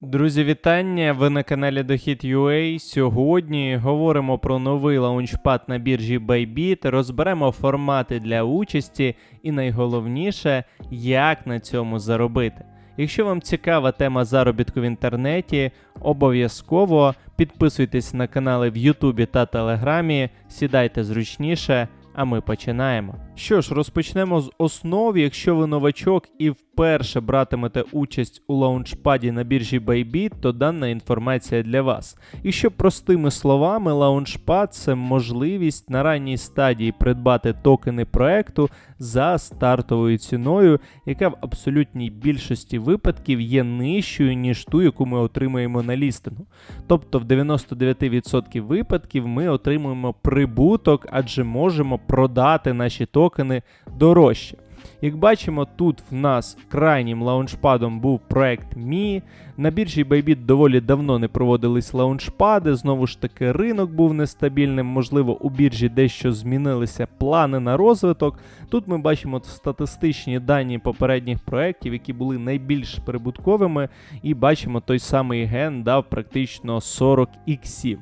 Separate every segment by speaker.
Speaker 1: Друзі, вітання! Ви на каналі Дохід.ua. Сьогодні говоримо про новий лаунчпад на біржі Bybit, розберемо формати для участі і найголовніше, як на цьому заробити. Якщо вам цікава тема заробітку в інтернеті, обов'язково підписуйтесь на канали в Ютубі та Телеграмі, сідайте зручніше, а ми починаємо. Що ж, розпочнемо з основ. Якщо ви новачок і вперше братимете участь у лаунчпаді на біржі Bybit, то дана інформація для вас. І що простими словами, лаунчпад це можливість на ранній стадії придбати токени проекту за стартовою ціною, яка в абсолютній більшості випадків є нижчою, ніж ту, яку ми отримаємо на лістингу. Тобто в 99% випадків ми отримуємо прибуток, адже можемо продати наші токени дорожче. Як бачимо, тут в нас крайнім лаунчпадом був проект Mi. На біржі Bybit доволі давно не проводились лаунчпади. Знову ж таки, ринок був нестабільним. Можливо, у біржі дещо змінилися плани на розвиток. Тут ми бачимо статистичні дані попередніх проєктів, які були найбільш прибутковими, і бачимо, той самий ген дав практично 40 іксів.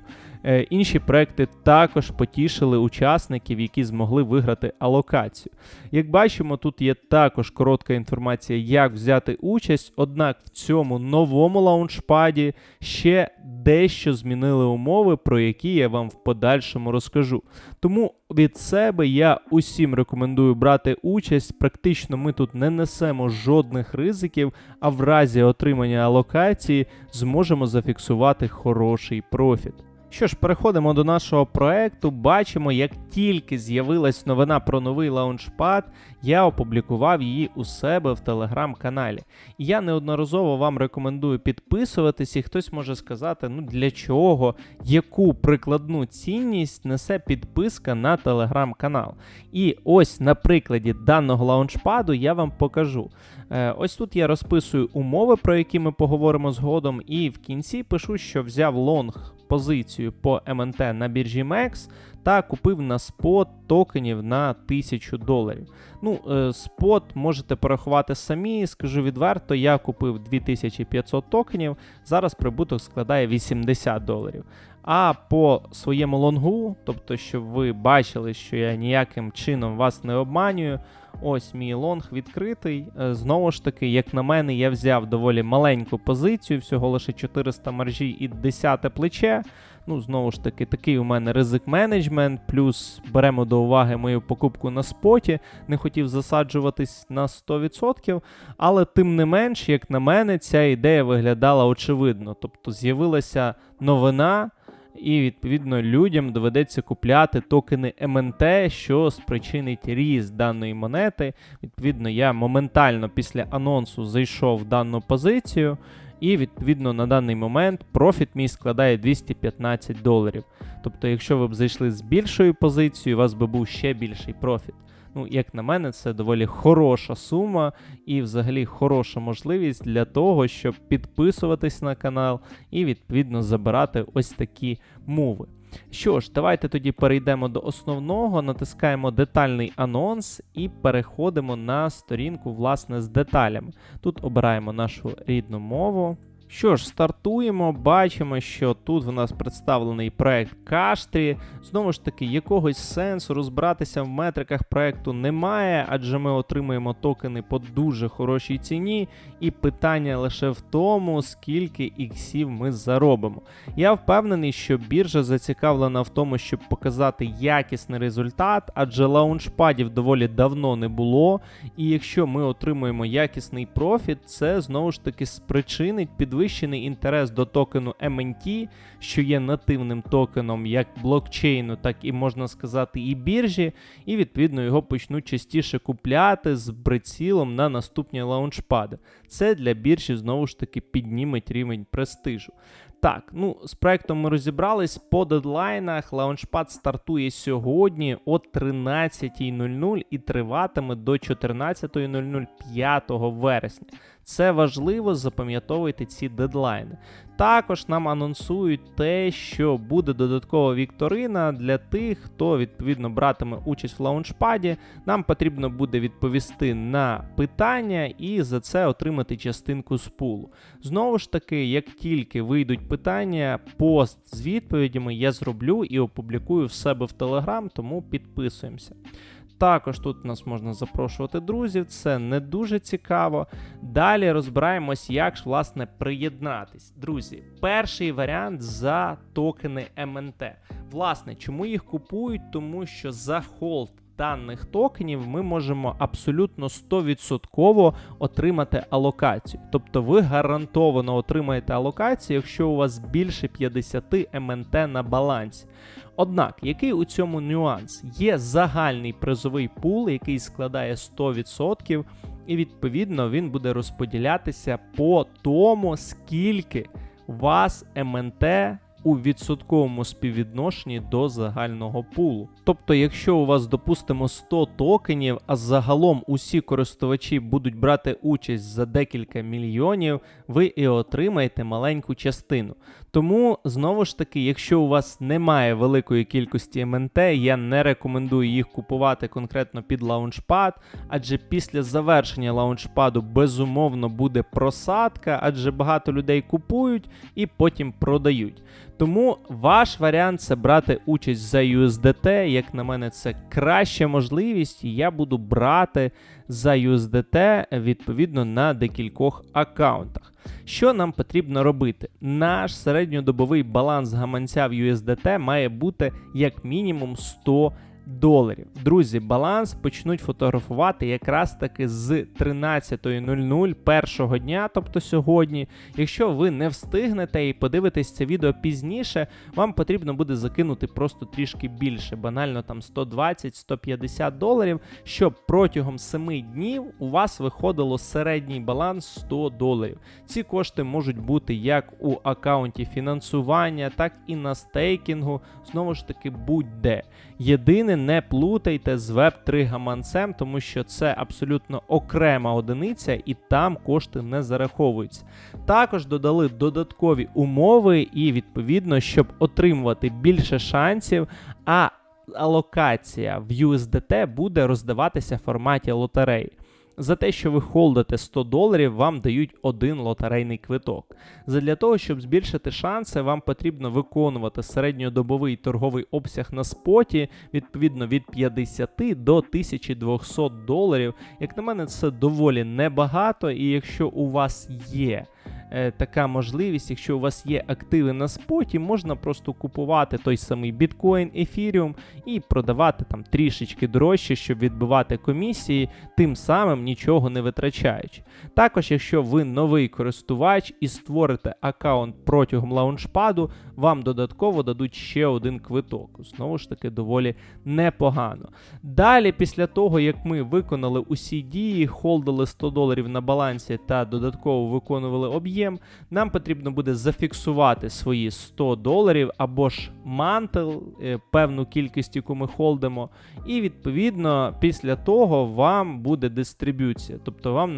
Speaker 1: Е, Інші проекти також потішили учасників, які змогли виграти алокацію. Як бачимо, тут є також коротка інформація, як взяти участь, однак в цьому новому лаунчпаді ще дещо змінили умови, про які я вам в подальшому розкажу. Тому від себе я усім рекомендую брати участь. Практично ми тут не несемо жодних ризиків, а в разі отримання алокації зможемо зафіксувати хороший профіт. Що ж, переходимо до нашого проекту. Бачимо, як тільки з'явилась новина про новий лаунчпад, я опублікував її у себе в телеграм-каналі. І я неодноразово вам рекомендую підписуватись, і хтось може сказати, ну для чого, яку прикладну цінність несе підписка на телеграм-канал. І ось на прикладі даного лаунчпаду я вам покажу. Е, Ось тут я розписую умови, про які ми поговоримо згодом, і в кінці пишу, що взяв лонг позицію по МНТ на біржі MEX та купив на спот токенів на 1000 доларів. Ну, е, спот можете порахувати самі. Скажу відверто, я купив 2500 токенів. Зараз прибуток складає 80 доларів. А по своєму лонгу, тобто, щоб ви бачили, що я ніяким чином вас не обманюю. Ось мій лонг відкритий. Е, Знову ж таки, як на мене, я взяв доволі маленьку позицію, всього лише 400 маржі і 10 плече. Ну, знову ж таки, такий у мене ризик менеджмент, плюс беремо до уваги мою покупку на споті. Не хотів засаджуватись на 100%, але тим не менш, як на мене, ця ідея виглядала очевидно. Тобто з'явилася новина. І відповідно людям доведеться купляти токени МНТ, що спричинить ріст даної монети. Відповідно, я моментально після анонсу зайшов в дану позицію, і відповідно на даний момент профіт мій складає 215 доларів. Тобто, якщо ви б зайшли з більшою позицією, у вас би був ще більший профіт. Ну, як на мене, це доволі хороша сума і взагалі хороша можливість для того, щоб підписуватись на канал і відповідно забирати ось такі мови. Що ж, давайте тоді перейдемо до основного, натискаємо детальний анонс і переходимо на сторінку, власне, з деталями. Тут обираємо нашу рідну мову. Що ж, стартуємо, бачимо, що тут в нас представлений проект Каштрі. Знову ж таки, якогось сенсу розбиратися в метриках проекту немає, адже ми отримуємо токени по дуже хорошій ціні, і питання лише в тому, скільки іксів ми заробимо. Я впевнений, що біржа зацікавлена в тому, щоб показати якісний результат, адже лаунчпадів доволі давно не було. І якщо ми отримуємо якісний профіт, це знову ж таки спричинить підвищений інтерес до токену MNT, що є нативним токеном як блокчейну, так і можна сказати, і біржі, і відповідно його почнуть частіше купляти з прицілом на наступні лаунчпади. Це для біржі знову ж таки підніметь рівень престижу. Так, ну з проектом ми розібрались по дедлайнах. Лаунчпад стартує сьогодні о 13.00 і триватиме до 14.00 5 вересня. Це важливо, запам'ятовуйте ці дедлайни. Також нам анонсують те, що буде додаткова вікторина для тих, хто відповідно братиме участь в лаунчпаді. Нам потрібно буде відповісти на питання і за це отримати. частинку з пулу. Знову ж таки, як тільки вийдуть питання, пост з відповідями я зроблю і опублікую в себе в Телеграм, тому підписуємося. Також тут нас можна запрошувати друзів, це не дуже цікаво. Далі розбираємось, як ж власне приєднатись. Друзі, перший варіант за токени МНТ. Власне, чому їх купують? Тому що за холд даних токенів ми можемо абсолютно 100% отримати алокацію. Тобто ви гарантовано отримаєте алокацію, якщо у вас більше 50 МНТ на балансі. Однак, який у цьому нюанс? Є загальний призовий пул, який складає 100%, і відповідно він буде розподілятися по тому, скільки вас МНТ у відсотковому співвідношенні до загального пулу. Тобто, якщо у вас, допустимо, 100 токенів, а загалом усі користувачі будуть брати участь за декілька мільйонів, ви і отримаєте маленьку частину. Тому знову ж таки, якщо у вас немає великої кількості МНТ, я не рекомендую їх купувати конкретно під лаунчпад, адже після завершення лаунчпаду безумовно буде просадка, адже багато людей купують і потім продають. Тому ваш варіант це брати участь за USDT. Як на мене, це краща можливість, і я буду брати за USDT відповідно на декількох аккаунтах. Що нам потрібно робити? Наш середньодобовий баланс гаманця в USDT має бути як мінімум 100 доларів. Друзі, баланс почнуть фотографувати якраз таки з 13.00 першого дня, тобто сьогодні. Якщо ви не встигнете і подивитесь це відео пізніше, вам потрібно буде закинути просто трішки більше, банально там 120-150 доларів, щоб протягом 7 днів у вас виходило середній баланс 100 доларів. Ці кошти можуть бути як у аккаунті фінансування, так і на стейкінгу, знову ж таки, будь-де. Єдине, не плутайте з web 3 гаманцем, тому що це абсолютно окрема одиниця і там кошти не зараховуються. Також додали додаткові умови, і відповідно, щоб отримувати більше шансів, а алокація в USDT буде роздаватися в форматі лотереї. За те, що ви холдите 100 доларів, вам дають один лотерейний квиток. Задля того, щоб збільшити шанси, вам потрібно виконувати середньодобовий торговий обсяг на споті, відповідно від 50 до 1200 доларів. Як на мене, це доволі небагато, і якщо у вас є така можливість, якщо у вас є активи на споті, можна просто купувати той самий біткоін, ефіріум і продавати там трішечки дорожче, щоб відбивати комісії, тим самим нічого не витрачаючи. Також, якщо ви новий користувач і створите аккаунт протягом лаунчпаду, вам додатково дадуть ще один квиток. Знову ж таки, доволі непогано. Далі, після того, як ми виконали усі дії, холдили 100 доларів на балансі та додатково виконували об'єм, нам потрібно буде зафіксувати свої 100 доларів або ж мантел, е, певну кількість, яку ми холдимо. І відповідно після того вам буде дистриб'юція, тобто вам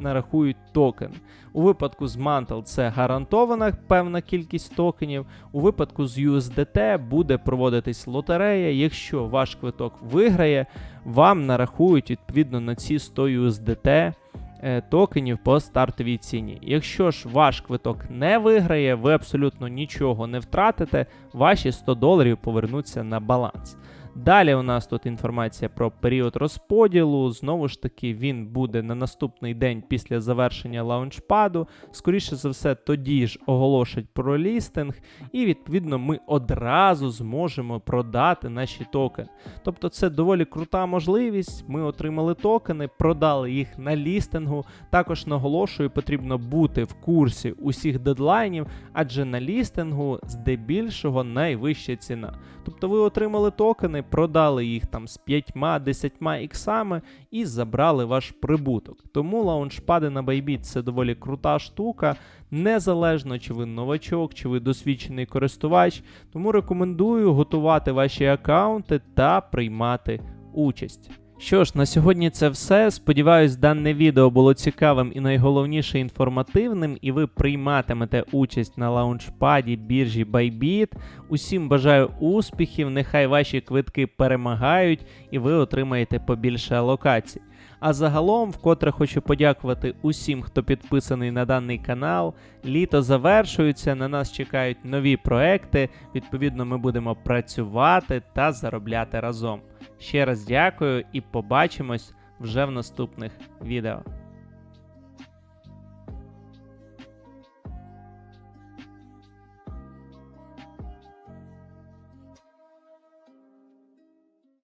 Speaker 1: нарахують токен. У випадку з Mantle це гарантована певна кількість токенів. У випадку з USDT буде проводитись лотерея. Якщо ваш квиток виграє, вам нарахують відповідно на ці 100 USDT токенів по стартовій ціні. Якщо ж ваш квиток не виграє, ви абсолютно нічого не втратите, ваші 100 доларів повернуться на баланс. Далі у нас тут інформація про період розподілу. Знову ж таки, він буде на наступний день після завершення лаунчпаду. Скоріше за все, тоді ж оголошать про лістинг, і відповідно ми одразу зможемо продати наші токени. Тобто це доволі крута можливість. Ми отримали токени, продали їх на лістингу. Також наголошую, потрібно бути в курсі усіх дедлайнів, адже на лістингу здебільшого найвища ціна. Тобто ви отримали токени, продали їх там з 5-10 іксами і забрали ваш прибуток. Тому лаунчпади на Bybit це доволі крута штука, незалежно чи ви новачок, чи ви досвідчений користувач. Тому рекомендую готувати ваші аккаунти та приймати участь. Що ж, на сьогодні це все. Сподіваюсь, дане відео було цікавим і найголовніше інформативним, і ви прийматимете участь на лаунчпаді біржі Bybit. Усім бажаю успіхів, нехай ваші квитки перемагають і ви отримаєте побільше алокацій. А загалом, вкотре хочу подякувати усім, хто підписаний на даний канал. Літо завершується, на нас чекають нові проекти. Відповідно, ми будемо працювати та заробляти разом. Ще раз дякую і побачимось вже в наступних відео.